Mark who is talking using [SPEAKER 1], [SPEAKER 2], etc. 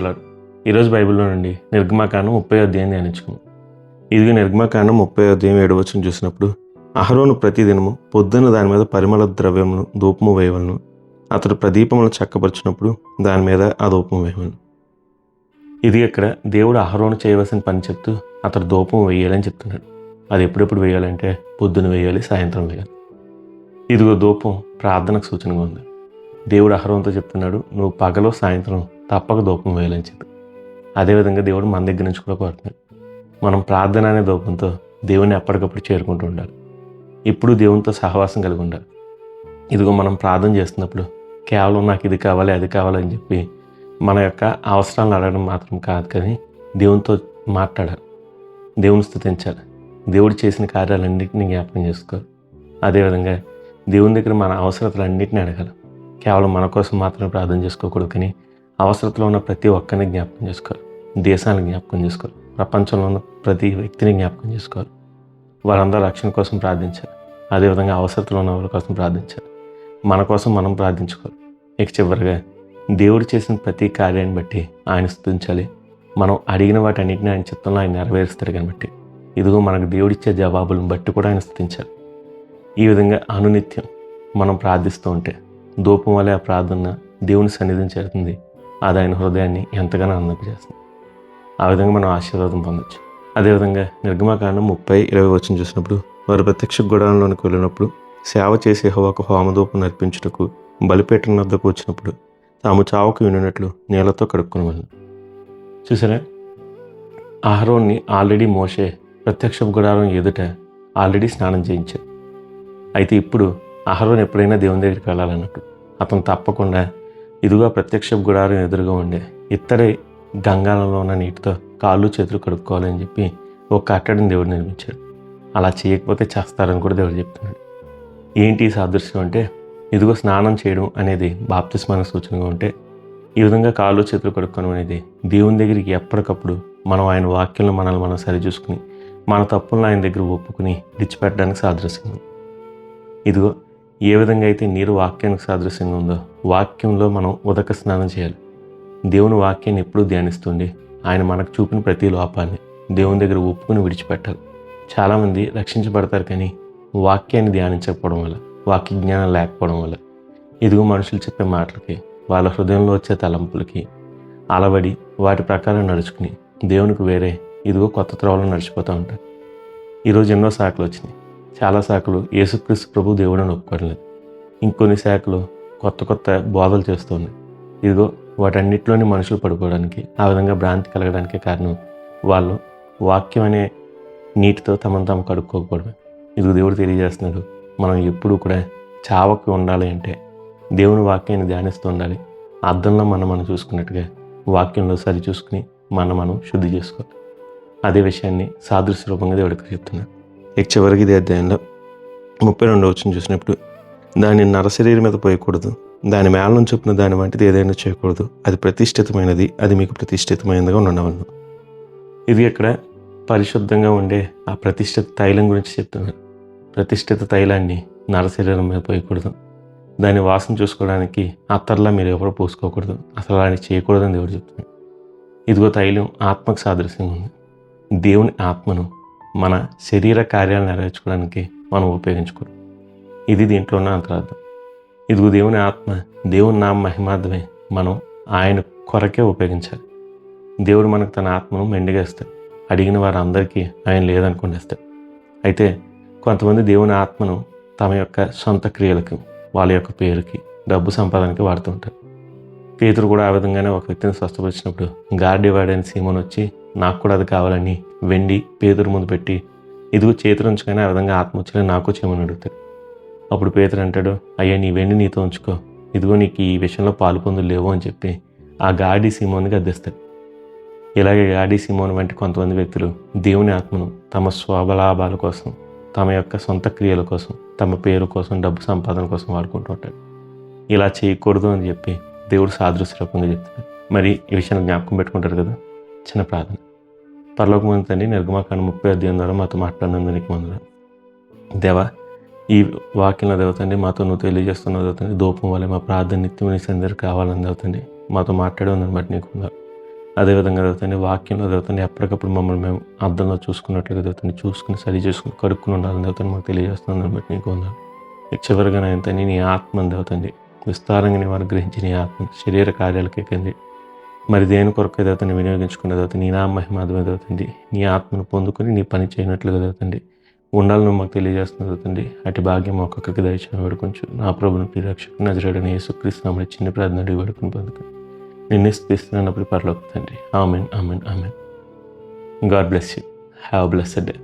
[SPEAKER 1] Praise ఈరోజు బైబిల్లో నుండి నిర్గమాకాండం ముప్పై అధ్యాయం ధ్యానించుకున్నాం ఇది నిర్గమాకాండం ముప్పై అధ్యాయం ఏడు చూసినప్పుడు అహరోను ప్రతిదినము పొద్దున్న దాని మీద పరిమళ ద్రవ్యమును ధూపము వేయవలను. అతడు ప్రదీపములను చక్కపరిచినప్పుడు దాని మీద ఆ ధూపం వేయవలను. ఇది ఇక్కడ దేవుడు అహరోను చేయవలసిన పని చెప్తూ అతడు ధూపం వేయాలని చెప్తున్నాడు. అది ఎప్పుడెప్పుడు వేయాలంటే పొద్దున వేయాలి సాయంత్రం వేయాలి. ఇదిగో ధూపం ప్రార్థనకు సూచనగా ఉంది. దేవుడు అహరోన్తో చెప్తున్నాడు నువ్వు పగలో సాయంత్రం తప్పక ధూపం వేయాలని చెప్పి అదేవిధంగా దేవుడు మన దగ్గర నుంచి కూడా కోరుతున్నాడు. మనం ప్రార్థన అనే ధూపంతో దేవుని ఎప్పటికప్పుడు చేరుకుంటూ ఉండాలి. ఇప్పుడు దేవునితో సహవాసం కలిగి ఉండాలి. ఇదిగో మనం ప్రార్థన చేస్తున్నప్పుడు కేవలం నాకు ఇది కావాలి అది కావాలి అని చెప్పి మన యొక్క అవసరాలను అడగడం మాత్రం కాదు కానీ దేవునితో మాట్లాడాలి. దేవుని స్థుతించాలి. దేవుడు చేసిన కార్యాలన్నింటినీ జ్ఞాపకం చేసుకోవాలి. అదేవిధంగా దేవుని దగ్గర మన అవసరతలన్నింటినీ అడగాలి. కేవలం మన కోసం మాత్రమే ప్రార్థన చేసుకోకూడదు కానీ అవసరతలో ఉన్న ప్రతి ఒక్కరిని జ్ఞాపకం చేసుకోవాలి. దేశాన్ని జ్ఞాపకం చేసుకోవాలి. ప్రపంచంలో ఉన్న ప్రతి వ్యక్తిని జ్ఞాపకం చేసుకోవాలి. వారందరూ రక్షణ కోసం ప్రార్థించాలి. అదేవిధంగా అవసరతలో ఉన్న వాళ్ళ కోసం ప్రార్థించాలి. మన కోసం మనం ప్రార్థించుకోవాలి. ఇక చివరిగా దేవుడు చేసిన ప్రతి కార్యాన్ని బట్టి ఆయన స్థుతించాలి. మనం అడిగిన వాటన్నిటిని ఆయన చిత్తంలో ఆయన నెరవేరుస్తారు కాబట్టి. ఇదిగో మనకు దేవుడిచ్చే జవాబులను బట్టి కూడా ఆయన స్థుతించాలి. ఈ విధంగా అనునిత్యం మనం ప్రార్థిస్తూ ఉంటే ధూపం వల్ల ఆ ప్రార్థన దేవుని సన్నిధిని చేరుతుంది. అది ఆయన హృదయాన్ని ఎంతగానో ఆనందింపజేస్తుంది ఆ విధంగా మనం ఆశీర్వాదం పొందొచ్చు. అదేవిధంగా నిర్గమకాండం ముప్పై ఇరవై వచ్చిన చూసినప్పుడు వారు ప్రత్యక్ష గుడారంలోనికి వెళ్ళినప్పుడు సేవ చేసే హోవాకు హోమధూపం నర్పించుటకు బలిపేటన వద్దకు వచ్చినప్పుడు తాము చావుకు వినినట్లు నీళ్ళతో కడుక్కుని వెళ్ళను చూసారా? ఆహారాన్ని ఆల్రెడీ మోసే ప్రత్యక్ష గుడారం ఎదుట ఆల్రెడీ స్నానం చేయించారు. అయితే ఇప్పుడు అహరోన్ ఎప్పుడైనా దేవుని దగ్గరికి వెళ్ళాలన్నట్టు అతను తప్పకుండా ఇదిగా ప్రత్యక్ష గుడారం ఎదురుగా ఉండే ఇత్తడి గంగాలలో ఉన్న నీటితో కాళ్ళు చేతులు కడుక్కోవాలని చెప్పి ఒక కట్టడిని దేవుడు నిర్మించాడు. అలా చేయకపోతే చేస్తారని కూడా దేవుడు చెప్తున్నాడు. ఏంటి సాదృశ్యం అంటే ఇదిగో స్నానం చేయడం అనేది బాప్తిస్మాన సూచనగా ఉంటే ఈ విధంగా కాళ్ళు చేతులు కడుక్కోవడం అనేది దేవుని దగ్గరికి ఎప్పటికప్పుడు మనం ఆయన వాక్యంలో మనల్ని మనం సరిచూసుకుని మన తప్పులను ఆయన దగ్గర ఒప్పుకుని విడిచిపెట్టడానికి సాదృశ్యంగా ఇదిగో ఏ విధంగా అయితే నీరు వాక్యానికి సాదృశ్యంగా ఉందో వాక్యంలో మనం ఉదక స్నానం చేయాలి. దేవుని వాక్యాన్ని ఎప్పుడూ ధ్యానిస్తుండి ఆయన మనకు చూపిన ప్రతి లోపాన్ని దేవుని దగ్గర ఒప్పుకుని విడిచిపెట్టాలి. చాలామంది రక్షించబడతారు కానీ వాక్యాన్ని ధ్యానించకపోవడం వల్ల వాక్య జ్ఞానం లేకపోవడం వల్ల. ఇదిగో మనుషులు చెప్పే మాటలకి వాళ్ళ హృదయంలో వచ్చే తలంపులకి అలవడి వాటి ప్రకారం నడుచుకుని దేవునికి వేరే ఇదిగో కొత్త త్రోవలో నడిచిపోతూ ఉంటారు. ఈరోజు ఎన్నో శాఖలు వచ్చినాయి. చాలా శాఖలు యేసుక్రీస్తు ప్రభు దేవుడని ఒప్పుకోవట్లేదు ఇంకొన్ని శాఖలు కొత్త కొత్త బోధలు చేస్తుంది. ఇదిగో వాటన్నిటిలోని మనుషులు పడుకోవడానికి ఆ విధంగా భ్రాంతి కలగడానికి కారణం వాళ్ళు వాక్యం అనే నీటితో తమను తాము కడుక్కోకపోవడమే. ఇదిగో దేవుడు తెలియజేస్తున్నాడు మనం ఎప్పుడూ కూడా చావకి ఉండాలి అంటే దేవుని వాక్యాన్ని ధ్యానిస్తూ ఉండాలి. అర్థంలో మనం మనం చూసుకున్నట్టుగా వాక్యంలో సరి చూసుకుని మనం మనం శుద్ధి చేసుకోవాలి. అదే విషయాన్ని సాదృశ్య రూపంగా దేవుడికి చెప్తున్నాడు ఇక చివరికి ఇది అధ్యాయంలో ముప్పై రెండో వచ్చిన చూసినప్పుడు దాన్ని నరశరీరం మీద పోయకూడదు. దాని మేళం చొప్పున దాని వంటిది ఏదైనా చేయకూడదు. అది ప్రతిష్ఠితమైనది అది మీకు ప్రతిష్ఠితమైనదిగా ఉండవలను. ఇది ఇక్కడ పరిశుద్ధంగా ఉండే ఆ ప్రతిష్ఠిత తైలం గురించి చెప్తున్నాను ప్రతిష్ఠిత తైలాన్ని నరశరీరం మీద పోయకూడదు. దాని వాసన చూసుకోవడానికి అత్తర్లా మీరు ఎవరు పూసుకోకూడదు. అసలు అలాంటి చేయకూడదని దేవుడు చెప్తున్నాడు. ఇదిగో తైలం ఆత్మకు సాదృశ్యంగా ఉంది. దేవుని ఆత్మను మన శరీర కార్యాలు నెరవేర్చుకోవడానికి మనం ఉపయోగించుకోవడం ఇది దీంట్లో ఉన్న అంతరార్థం. ఇదిగో దేవుని ఆత్మ దేవుని నామ మహిమార్థమే మనం ఆయన కొరకే ఉపయోగించాలి. దేవుడు మనకు తన ఆత్మను మెండుగా ఇస్తాడు. అడిగిన వారందరికీ ఆయన లేదనుకునేస్తాడు అయితే కొంతమంది దేవుని ఆత్మను తమ యొక్క సొంత క్రియలకు వాళ్ళ యొక్క పేరుకి డబ్బు సంపాదనకి వాడుతుంటారు పేతురు కూడా ఆ విధంగానే ఒక వ్యక్తిని స్వస్థపరిచినప్పుడు గార్డి వాడని సీమన్ వచ్చి నాకు కూడా అది కావాలని వెండి పేదరు ముందు పెట్టి ఇదిగో చేతులు ఉంచుకొని ఆ విధంగా ఆత్మ వచ్చి నాకు చేయమని అడుగుతాడు. అప్పుడు పేదరు అంటాడు అయ్యా నీ వెండి నీతో ఉంచుకో. ఇదిగో నీకు ఈ విషయంలో పాలు పొందులు లేవు అని చెప్పి ఆ గాడి సీమోని గద్దిస్తాడు ఇలాగే గాడి సీమోన్ వంటి కొంతమంది వ్యక్తులు దేవుని ఆత్మను తమ స్వబలాభాల కోసం తమ యొక్క సొంత క్రియల కోసం తమ పేరు కోసం డబ్బు సంపాదన కోసం వాడుకుంటూ ఉంటాడు ఇలా చేయకూడదు అని చెప్పి దేవుడు సాదృశ్యరూపంగా చెప్తాడు. మరి ఈ విషయాన్ని జ్ఞాపకం పెట్టుకుంటారు కదా చిన్న ప్రార్థన. పరలోకమైన తండ్రి నిర్గమాకాండ ముప్పై అధ్యాయం ద్వారా మాతో మాట్లాడినందుకు ముందు దేవా ఈ వాక్యం దేవతండి మాతో నువ్వు తెలియజేస్తున్న దేవతండి. దూపం వల్ల మా ప్రార్థన నిత్యం నీ సందరికి కావాలని దేవతండి. మాతో మాట్లాడే ఉందని బట్టి నీకు అదేవిధంగా చదువుతుంది వాక్యంలో చదువుతుంది ఎప్పటికప్పుడు మమ్మల్ని మేము అర్థంలో చూసుకున్నట్లుగా చదువుతుంది చూసుకుని సరి చేసుకుని కడుక్కుని ఉండాలని చదువుతుంది మాకు తెలియజేస్తుంది బట్టి నీకు ఉండాలి చివరిగా నేను నీ ఆత్మను చదువుతుంది విస్తారంగా నీ అనుగ్రహించి గ్రహించి నీ ఆత్మ శరీర కార్యాలకు ఎక్కింది మరి దేని కొరకు ఏదవుతుంది వినియోగించుకునే చదువుతుంది నీ నా మహిమాధమే చదువుతుంది నీ ఆత్మను పొందుకొని నీ పని చేయనట్లుగా చదువుతుంది ఉండాలని మాకు తెలియజేస్తున్న తండ్రి. అటు భాగ్యం ఒక్కొక్కరికి దయచేసి వేడుకొంచు. నా ప్రభుని ప్రిరక్షకు నజరడని యేసుక్రీస్తు చిన్న ప్రార్థన అడిగి వేడుకొని పొందుకొని నిన్నే స్థిస్తున్నానప్పుడు పరలోకి తండ్రి. Amen amen amen. God bless you. Have blessed day.